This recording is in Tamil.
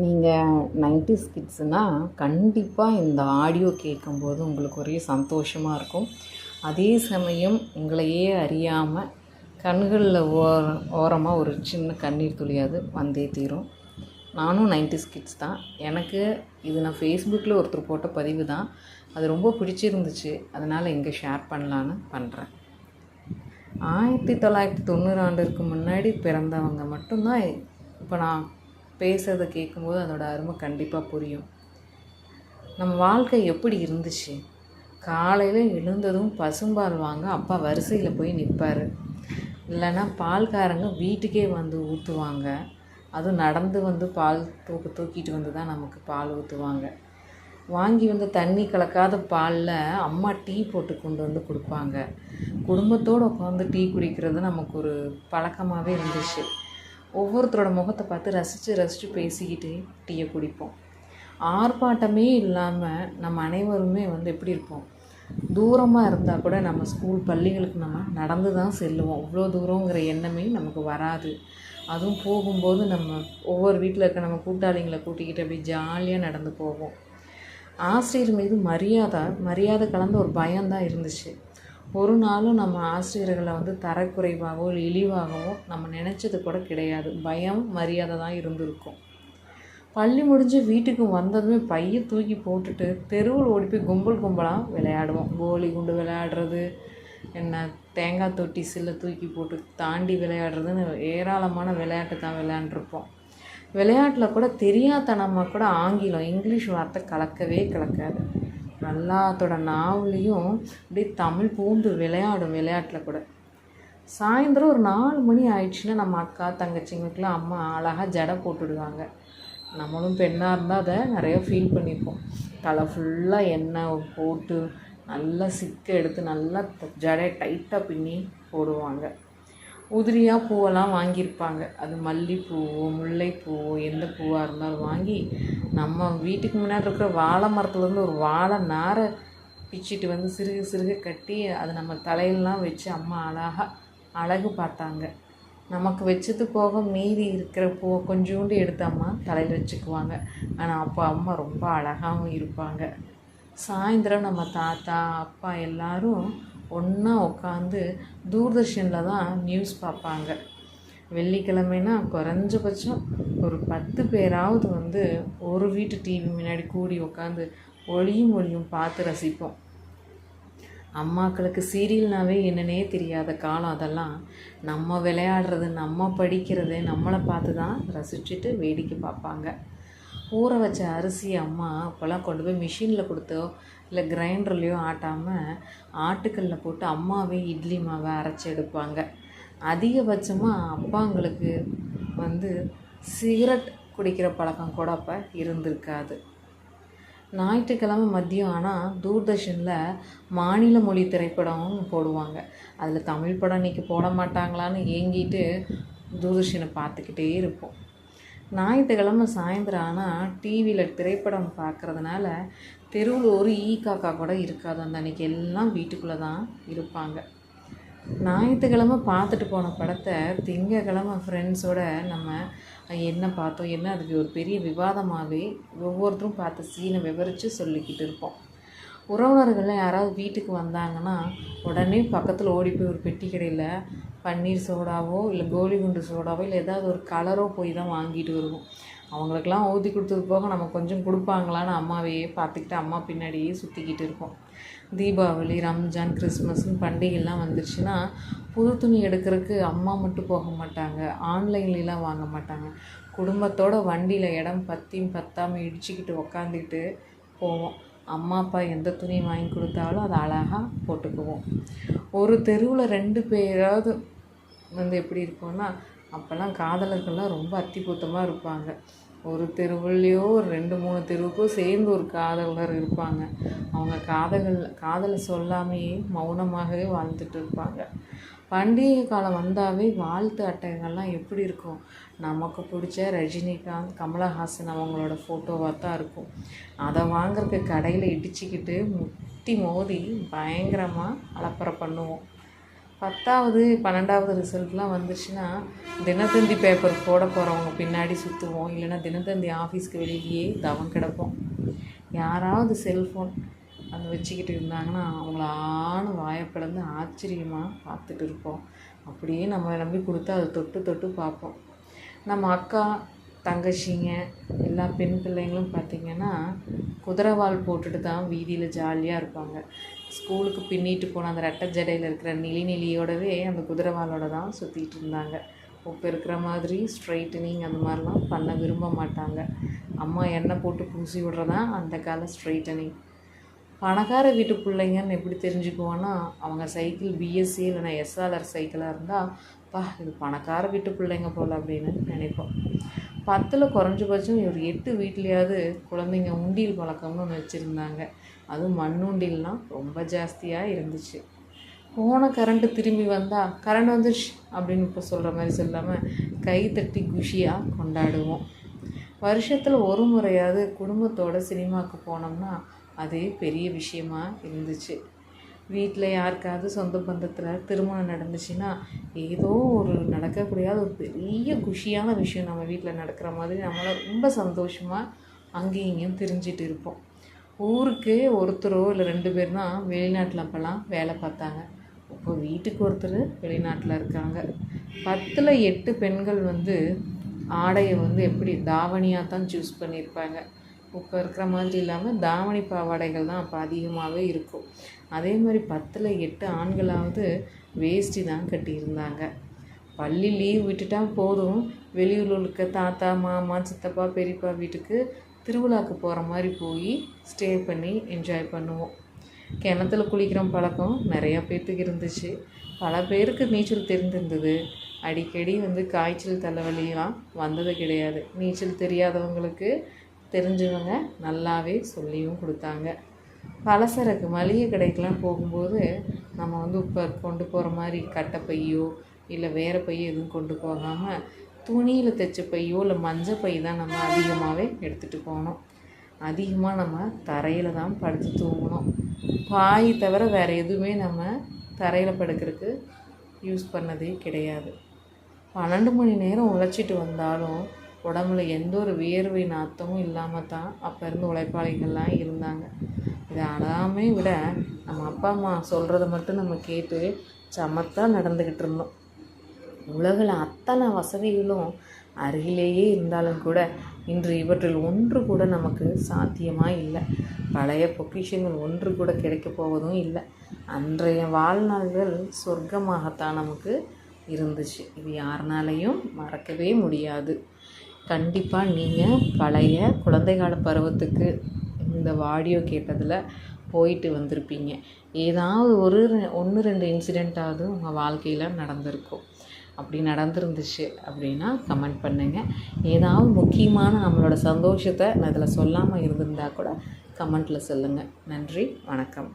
நீங்கள் நைன்டிஸ் கிட்ஸுனால் கண்டிப்பாக இந்த ஆடியோ கேட்கும்போது உங்களுக்கு ஒரே சந்தோஷமாக இருக்கும். அதே சமயம் உங்களையே அறியாமல் கண்களில் ஓர ஓரமாக ஒரு சின்ன கண்ணீர் துளியாது வந்தே தீரும். நானும் நைன்டிஸ் கிட்ஸ் தான். எனக்கு இது நான் ஃபேஸ்புக்கில் ஒருத்தர் போட்ட பதிவு தான். அது ரொம்ப பிடிச்சிருந்துச்சு. அதனால் இங்கே ஷேர் பண்ணலான்னு பண்ணுறேன் ஆயிரத்தி தொள்ளாயிரத்தி தொண்ணூறு ஆண்டுக்கு முன்னாடி பிறந்தவங்க மட்டும்தான். இப்போ நான் பேசுகிறத கேட்கும்போது அதோட அருமை கண்டிப்பாக புரியும். நம்ம வாழ்க்கை எப்படி இருந்துச்சு? காலையில் எழுந்ததும் பசும்பால் வாங்க அப்பா வரிசையில் போய் நிற்பார் இல்லைன்னா பால்காரங்க வீட்டுக்கே வந்து ஊற்றுவாங்க அதுவும் நடந்து வந்து பால் தூக்கு தூக்கிட்டு வந்து தான் நமக்கு பால் ஊற்றுவாங்க வாங்கி வந்து தண்ணி கலக்காத பாலில் அம்மா டீ போட்டு கொண்டு வந்து கொடுப்பாங்க. குடும்பத்தோடு உட்காந்து டீ குடிக்கிறது நமக்கு ஒரு பழக்கமாகவே இருந்துச்சு. ஒவ்வொருத்தரோட முகத்தை பார்த்து ரசித்து ரசித்து பேசிக்கிட்டு டீயை குடிப்போம். ஆர்ப்பாட்டமே இல்லாமல் நம்ம அனைவருமே வந்து எப்படி இருப்போம்? தூரமாக இருந்தால் கூட நம்ம ஸ்கூல் பள்ளிகளுக்கு நம்ம நடந்து தான் செல்லுவோம். இவ்வளோ தூரங்கிற எண்ணமே நமக்கு வராது. அதுவும் போகும்போது நம்ம ஒவ்வொரு வீட்டில் இருக்க நம்ம கூட்டாளிங்களை கூட்டிக்கிட்டு அப்படி ஜாலியாக நடந்து போவோம். ஆசிரியர் மீது மரியாதை மரியாதை கலந்த ஒரு பயம்தான் இருந்துச்சு. ஒரு நாளும் நம்ம ஆசிரியர்களை வந்து தரக்குறைவாகவோ இல்லை இழிவாகவோ நம்ம நினச்சது கூட கிடையாது. பயம் மரியாதை தான் இருந்திருக்கும். பள்ளி முடிஞ்சு வீட்டுக்கு வந்ததுமே பைய தூக்கி போட்டுட்டு தெருவில் ஓடி போய் கும்பல் கும்பலாக விளையாடுவோம். கோலி குண்டு விளையாடுறது என்ன தேங்காய் தொட்டி சில்ல தூக்கி போட்டு தாண்டி விளையாடுறதுன்னு ஏராளமான விளையாட்டு தான் விளையாண்டுருப்போம். விளையாட்டில் கூட தெரியாதனமாக கூட ஆங்கிலம் இங்கிலீஷ் வார்த்தை கலக்கவே கலக்காது. எல்லாத்தோட நாவலையும் அப்படியே தமிழ் பூந்து விளையாடும் விளையாட்டில் கூட. சாயந்தரம் ஒரு நாலு மணி ஆயிடுச்சுன்னா நம்ம அக்கா தங்கச்சிங்களுக்கெல்லாம் அம்மா அழகாக ஜடை போட்டுடுவாங்க. நம்மளும் பெண்ணாக இருந்தால் அதை நிறையா ஃபீல் பண்ணியிருப்போம் தலை ஃபுல்லாக எண்ணெய் போட்டு நல்லா சிக்க எடுத்து நல்லா ஜடையை டைட்டாக பின்னி போடுவாங்க. உதிரியாக பூவெல்லாம் வாங்கியிருப்பாங்க. அது மல்லிப்பூவோ முல்லைப்பூவோ எந்த பூவாக இருந்தாலும் வாங்கி நம்ம வீட்டுக்கு முன்னாடி இருக்கிற வாழை மரத்துலேருந்து ஒரு வாழை நாரை பிச்சுட்டு வந்து சிறுக சிறுக கட்டி அது நம்ம தலையிலலாம் வச்சு அம்மா அழகாக அழகு பார்த்தாங்க. நமக்கு வச்சது போக மீதி இருக்கிற பூவை கொஞ்சோண்டு எடுத்து அம்மா தலையில் வச்சுக்குவாங்க. ஆனால் அப்பா அம்மா ரொம்ப அழகாகவும் இருப்பாங்க. சாயந்தரம் நம்ம தாத்தா அப்பா எல்லாரும் ஒன்றா உட்காந்து தூர்தர்ஷனில் தான் நியூஸ் பார்ப்பாங்க வெள்ளிக்கிழமைனா குறைஞ்சபட்சம் ஒரு பத்து பேராவது வந்து ஒரு வீட்டு டிவி முன்னாடி கூடி உட்காந்து ஒளியும் ஒளியும் பார்த்து ரசிப்போம். அம்மாக்களுக்கு சீரியல்னாவே என்னன்னே தெரியாத காலம் அதெல்லாம். நம்ம விளையாடுறது நம்ம படிக்கிறது நம்மளை பார்த்து தான் ரசிச்சுட்டு வேடிக்கை பார்ப்பாங்க ஊற வச்ச அரிசி அம்மா அப்போல்லாம் கொண்டு போய் மிஷினில் கொடுத்தோ இல்லை கிரைண்டர்லேயோ ஆட்டாமல் ஆட்டுக்கல்லில் போட்டு அம்மாவே இட்லி மாவை அரைச்சி எடுப்பாங்க. அதிகபட்சமாக அப்பாங்களுக்கு வந்து சிகரெட் குடிக்கிற பழக்கம் கூட அப்போ இருந்திருக்காது. ஞாயிற்றுக்கிழமை மதியம் ஆனால் தூர்தர்ஷனில் மாநில மொழி திரைப்படமும் போடுவாங்க. அதில் தமிழ் படம் இன்றைக்கி போட மாட்டாங்களான்னு ஏங்கிட்டு தூர்தர்ஷனை பார்த்துக்கிட்டே இருப்போம். ஞாயிற்றுக்கிழமை சாயந்தரம் ஆனால் டிவியில் திரைப்படம் பார்க்குறதுனால தெருவில் ஒரு ஈ காக்கா கூட இருக்காது. அந்த அன்றைக்கி எல்லாம் வீட்டுக்குள்ளே தான் இருப்பாங்க. ஞாயிற்றுக்கிழமை பார்த்துட்டு போன படத்தை திங்கக்கிழமை ஃப்ரெண்ட்ஸோட நம்ம என்ன பார்த்தோம் என்ன அதுக்கு ஒரு பெரிய விவாதமாகவே ஒவ்வொருத்தரும் பார்த்த சீனை விவரித்து சொல்லிக்கிட்டு இருப்போம். உறவினர்கள்லாம் யாராவது வீட்டுக்கு வந்தாங்கன்னா உடனே பக்கத்தில் ஓடி போய் ஒரு பெட்டி கடையில் பன்னீர் சோடாவோ இல்லை கோலி குண்டு சோடாவோ இல்லை ஏதாவது ஒரு கலரோ போய் தான் வாங்கிட்டு வருவோம். அவங்களுக்கெல்லாம் ஊற்றி கொடுத்தது போக நம்ம கொஞ்சம் கொடுப்பாங்களான்னு அம்மாவையே பார்த்துக்கிட்டு அம்மா பின்னாடியே சுற்றிக்கிட்டு இருப்போம் தீபாவளி ரம்ஜான் கிறிஸ்மஸ்னு பண்டிகைலாம் வந்துருச்சுன்னா புது துணி எடுக்கிறதுக்கு அம்மா மட்டும் போக மாட்டாங்க. ஆன்லைன்லாம் வாங்க மாட்டாங்க. குடும்பத்தோட வண்டியில் இடம் பத்தியும் பத்தாமல் இடிச்சுக்கிட்டு உக்காந்துக்கிட்டு போவோம். அம்மா அப்பா எந்த துணி வாங்கி கொடுத்தாலும் அதை அழகாக போட்டுக்குவோம். ஒரு தெருவில் ரெண்டு பேராவது வந்து எப்படி இருக்கும்னா அப்போல்லாம் காதலர்கள்லாம் ரொம்ப அத்திபூத்தமாக இருப்பாங்க. ஒரு தெருவுலையோ ஒரு ரெண்டு மூணு தெருவுக்கோ சேர்ந்து ஒரு காதலர் இருப்பாங்க. அவங்க காதல்கள் காதலை சொல்லாமையே மௌனமாகவே வாழ்ந்துட்டு இருப்பாங்க. பண்டிகை காலம் வந்தாவே வாழ்த்து அட்டைகள்லாம் எப்படி இருக்கும்? நமக்கு பிடிச்ச ரஜினிகாந்த் கமலஹாசன் அவங்களோட ஃபோட்டோவாக தான் இருக்கும். அதை வாங்குறதுக்கு கடையில் இடிச்சுக்கிட்டு முட்டி மோதி பயங்கரமாக அலப்பறை பண்ணுவோம். பத்தாவது பன்னெண்டாவது ரிசல்ட்லாம் வந்துச்சுன்னா தினத்தந்தி பேப்பர் போட போகிறவங்க பின்னாடி சுற்றுவோம் இல்லைன்னா தினத்தந்தி ஆஃபீஸ்க்கு வெளியே தவம் கிடப்போம். யாராவது செல்ஃபோன் அந்த வச்சுக்கிட்டு இருந்தாங்கன்னா அவங்கள ஆணு வாயை ஆச்சரியமாக பார்த்துட்டு இருப்போம். அப்படியே நம்ம நம்பி கொடுத்து அதை தொட்டு தொட்டு பார்ப்போம். நம்ம அக்கா தங்கச்சிங்க எல்லா பெண் பிள்ளைங்களும் பார்த்திங்கன்னா குதிரைவால் போட்டுட்டு தான் வீதியில் ஜாலியாக இருப்பாங்க. ஸ்கூலுக்கு பின்னிட்டு போன அந்த ரெட்டை ஜடையில் இருக்கிற நிலி நிலியோடவே அந்த குதிரைவாலோட தான் சுற்றிட்டு இருந்தாங்க. இப்போ இருக்கிற மாதிரி ஸ்ட்ரைட்டனிங் அந்த மாதிரிலாம் பண்ண விரும்ப மாட்டாங்க. அம்மா எண்ணெய் போட்டு பூசி விடுறதா அந்த கால ஸ்ட்ரைட்டனிங் பணக்கார வீட்டு பிள்ளைங்கன்னு எப்படி தெரிஞ்சுக்குவோன்னா அவங்க சைக்கிள் பிஎஸ்சி இல்லைனா எஸ்ஆர்ஆர் சைக்கிளாக இருந்தால் பா இது பணக்கார வீட்டு பிள்ளைங்க போல் அப்படின்னு நினைப்போம். பத்தில் குறைஞ்சபட்சம் ஒரு எட்டு வீட்லேயாவது குழந்தைங்க உண்டியல் பழக்கம்னு ஒன்று வச்சுருந்தாங்க. அதுவும் மண்ணுண்டியல்னால் ரொம்ப ஜாஸ்தியாக இருந்துச்சு. போன கரண்ட்டு திரும்பி வந்தால் கரண்ட் வந்துருச்சு அப்படின்னு இப்போ சொல்கிற மாதிரி சொல்லாமல் கை தட்டி குஷியாக கொண்டாடுவோம். வருஷத்தில் ஒரு முறையாவது குடும்பத்தோட சினிமாவுக்கு போனோம்னா அதே பெரிய விஷயமாக இருந்துச்சு. வீட்டில் யாருக்காவது சொந்த பந்தத்தில் திருமணம் நடந்துச்சுன்னா ஏதோ ஒரு நடக்கக்கூடிய ஒரு பெரிய குஷியான விஷயம் நம்ம வீட்டில் நடக்கிற மாதிரி நம்மளை ரொம்ப சந்தோஷமாக அங்கேயும் இங்கேயும் தெரிஞ்சிட்டு இருப்போம். ஊருக்கு ஒருத்தரோ இல்லை ரெண்டு பேர் தான் வெளிநாட்டில் அப்போல்லாம் வேலை பார்த்தாங்க. இப்போ வீட்டுக்கு ஒருத்தர் வெளிநாட்டில் இருக்காங்க. பத்தில் எட்டு பெண்கள் வந்து ஆடையை வந்து எப்படி தாவணியாக தான் சூஸ் பண்ணியிருப்பாங்க. இப்போ இருக்கிற மாதிரி இல்லாமல் தாவணி பாவாடைகள் தான் அப்போ அதிகமாகவே இருக்கும். அதே மாதிரி பத்தில் எட்டு ஆண்களாவது வேஷ்டி தான் கட்டியிருந்தாங்க. பள்ளி லீவ் விட்டுட்டா போதும். வெளியூரில் இருக்க தாத்தா மாமா சித்தப்பா பெரியப்பா வீட்டுக்கு திருவிழாக்கு போகிற மாதிரி போய் ஸ்டே பண்ணி என்ஜாய் பண்ணுவோம். கிணத்துல குளிக்கிற பழக்கம் நிறையா பேர்த்துக்கு இருந்துச்சு. பல பேருக்கு நீச்சல் தெரிந்திருந்தது. அடிக்கடி வந்து காய்ச்சல் தலைவலியெலாம் வந்தது கிடையாது. நீச்சல் தெரியாதவங்களுக்கு தெரிஞ்சவங்க நல்லாவே சொல்லியும் கொடுத்தாங்க. பலசரக்கு மளிகை கடைக்கெலாம் போகும்போது நம்ம வந்து இப்போ கொண்டு போகிற மாதிரி கட்டை பையோ இல்லை வேறு பையோ எதுவும் கொண்டு போகாமல் துணியில் தைச்ச பையோ இல்லை மஞ்சள் பை தான் நம்ம அதிகமாகவே எடுத்துகிட்டு போகணும். அதிகமாக நம்ம தரையில் தான் படுத்து தூங்கணும். பாய் தவிர வேறு எதுவுமே நம்ம தரையில் படுக்கிறதுக்கு யூஸ் பண்ணதே கிடையாது. பன்னெண்டு மணி நேரம் உழைச்சிட்டு வந்தாலும் உடம்புல எந்த ஒரு வியர்வை நாத்தமும் இல்லாமல் தான் அப்போ இருந்து உழைப்பாளிகள்லாம் இருந்தாங்க. இதை அழாமே விட நம்ம அப்பா அம்மா சொல்கிறத மட்டும் நம்ம கேட்டு சமத்தாக நடந்துக்கிட்டு இருந்தோம். உலகில் அத்தனை வசதிகளும் அருகிலேயே இருந்தாலும் கூட இன்று இவற்றில் ஒன்று கூட நமக்கு சாத்தியமாக இல்லை. பழைய பொக்கிஷங்கள் ஒன்று கூட கிடைக்க போவதும் இல்லை. அன்றைய வாழ்நாள்கள் சொர்க்கமாகத்தான் நமக்கு இருந்துச்சு. இது யாருனாலையும் மறக்கவே முடியாது. கண்டிப்பாக நீங்கள் பழைய குழந்தைகால பருவத்துக்கு இந்த ஆடியோ கேட்டதில் போயிட்டு வந்திருப்பீங்க. ஏதாவது ஒரு ஒன்று ரெண்டு இன்சிடெண்ட்டாவது உங்கள் வாழ்க்கையில் நடந்திருக்கும். அப்படி நடந்துருந்துச்சு அப்படின்னா கமெண்ட் பண்ணுங்கள் ஏதாவது முக்கியமான நம்மளோட சந்தோஷத்தை நான் இதில் சொல்லாமல் இருந்திருந்தால் கூட கமெண்ட்டில் சொல்லுங்கள் நன்றி வணக்கம்.